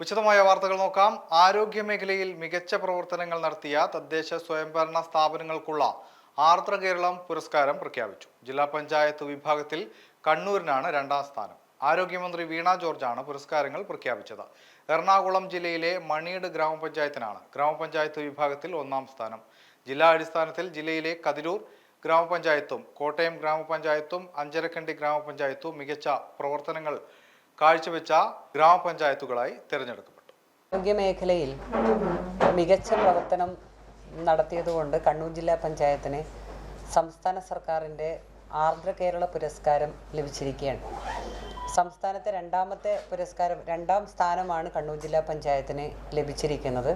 വിശദമായ വാർത്തകൾ നോക്കാം. ആരോഗ്യ മേഖലയിൽ മികച്ച പ്രവർത്തനങ്ങൾ നടത്തിയ തദ്ദേശ സ്വയംഭരണ സ്ഥാപനങ്ങൾക്കുള്ള ആർദ്ര കേരളം പുരസ്കാരം പ്രഖ്യാപിച്ചു. ജില്ലാ പഞ്ചായത്ത് വിഭാഗത്തിൽ കണ്ണൂരിനാണ് രണ്ടാം സ്ഥാനം. ആരോഗ്യമന്ത്രി വീണ ജോർജാണ് പുരസ്കാരങ്ങൾ പ്രഖ്യാപിച്ചത്. എറണാകുളം ജില്ലയിലെ മണിയട് ഗ്രാമപഞ്ചായത്തിനാണ് ഗ്രാമപഞ്ചായത്ത് വിഭാഗത്തിൽ ഒന്നാം സ്ഥാനം. ജില്ലാ അടിസ്ഥാനത്തിൽ ജില്ലയിലെ കതിരൂർ ഗ്രാമപഞ്ചായത്തും കോട്ടയം ഗ്രാമപഞ്ചായത്തും അഞ്ചരക്കണ്ടി ഗ്രാമപഞ്ചായത്തും മികച്ച പ്രവർത്തനങ്ങൾ കാഴ്ചവെച്ച ഗ്രാമപഞ്ചായത്തുകളായി തിരഞ്ഞെടുക്കപ്പെട്ടു. ആരോഗ്യമേഖലയിൽ മികച്ച പ്രവർത്തനം നടത്തിയതുകൊണ്ട് കണ്ണൂർ ജില്ലാ പഞ്ചായത്തിന് സംസ്ഥാന സർക്കാരിന്റെ ആർദ്ര കേരള പുരസ്കാരം ലഭിച്ചിരിക്കുകയാണ്. സംസ്ഥാനത്തെ രണ്ടാമത്തെ പുരസ്കാരം രണ്ടാം സ്ഥാനമാണ് കണ്ണൂർ ജില്ലാ പഞ്ചായത്തിന് ലഭിച്ചിരിക്കുന്നത്.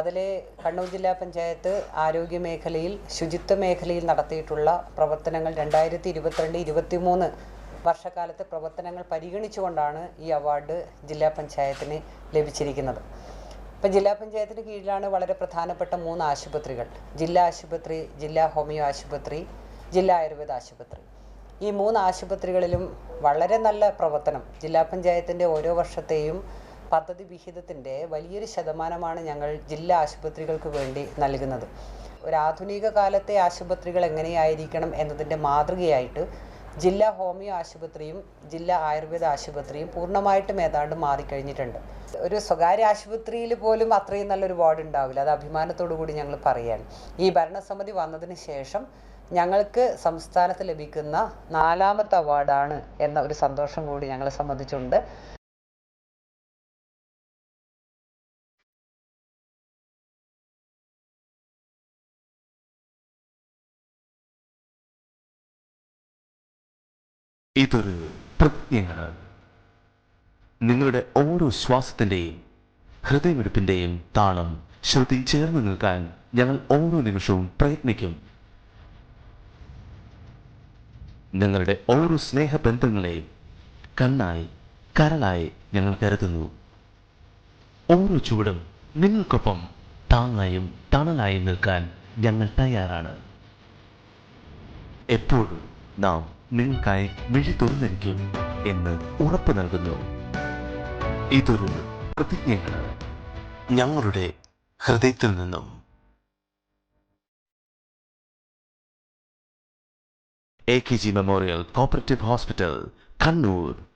അതിൽ കണ്ണൂർ ജില്ലാ പഞ്ചായത്ത് ആരോഗ്യ മേഖലയിൽ ശുചിത്വ മേഖലയിൽ നടത്തിയിട്ടുള്ള പ്രവർത്തനങ്ങൾ രണ്ടായിരത്തി ഇരുപത്തിരണ്ട് ഇരുപത്തിമൂന്ന് വർഷക്കാലത്തെ പ്രവർത്തനങ്ങൾ പരിഗണിച്ചുകൊണ്ടാണ് ഈ അവാർഡ് ജില്ലാ പഞ്ചായത്തിന് ലഭിച്ചിരിക്കുന്നത്. ഇപ്പം ജില്ലാ പഞ്ചായത്തിന് കീഴിലാണ് വളരെ പ്രധാനപ്പെട്ട മൂന്ന് ആശുപത്രികൾ. ജില്ലാ ആശുപത്രി ജില്ലാ ഹോമിയോ ആശുപത്രി ജില്ലാ ആയുർവേദ ആശുപത്രി. ഈ മൂന്ന് ആശുപത്രികളിലും വളരെ നല്ല പ്രവർത്തനം ജില്ലാ പഞ്ചായത്തിന്റെ ഓരോ വർഷത്തെയും പദ്ധതി വിഹിതത്തിന്റെ വലിയൊരു ശതമാനമാണ് ഞങ്ങൾ ജില്ലാ ആശുപത്രികൾക്ക് വേണ്ടി നൽകുന്നത്. ഒരു ആധുനിക കാലത്തെ ആശുപത്രികൾ എങ്ങനെയായിരിക്കണം എന്നതിന്റെ മാതൃകയായിട്ട് ജില്ലാ ഹോമിയോ ആശുപത്രിയും ജില്ലാ ആയുർവേദ ആശുപത്രിയും പൂർണമായിട്ടും ഏതാണ്ട് മാറിക്കഴിഞ്ഞിട്ടുണ്ട്. ഒരു സ്വകാര്യ ആശുപത്രിയിൽ പോലും അത്രയും നല്ലൊരു വാർഡ് ഉണ്ടാവില്ല. അത് അഭിമാനത്തോടു കൂടി ഞങ്ങൾ പറയാൻ ഈ ഭരണസമിതി വന്നതിന് ശേഷം ഞങ്ങൾക്ക് സംസ്ഥാനത്ത് ലഭിക്കുന്ന നാലാമത്തെ അവാർഡാണ് എന്ന ഒരു സന്തോഷം കൂടി ഞങ്ങളെ സംബന്ധിച്ചുണ്ട്. ഇതൊരു പ്രതിജ്ഞയാണ് നിങ്ങളുടെ ഓരോ ശ്വാസത്തിന്റെയും ഹൃദയമിടിപ്പിന്റെയും താളം ശ്രുതി ചേർന്ന് നിൽക്കാൻ ഞങ്ങൾ ഓരോ നിമിഷവും പ്രയത്നിക്കും. നിങ്ങളുടെ ഓരോ സ്നേഹബന്ധങ്ങളെയും കണ്ണായി കരളായി ഞങ്ങൾ കരുതുന്നു. ഓരോ ചൂടും നിങ്ങൾക്കൊപ്പം താങ്ങായും തണലായും നിൽക്കാൻ ഞങ്ങൾ തയ്യാറാണ്. എപ്പോഴും നാം നിങ്ങൾക്കായി വിഴി തുറന്നിരിക്കും എന്ന് ഉറപ്പ് നൽകുന്നു. ഇതൊരു പ്രതിജ്ഞയാണ്. ഞങ്ങളുടെ ഹൃദയത്തിൽ നിന്നും. A K G memorial cooperative hospital Kannur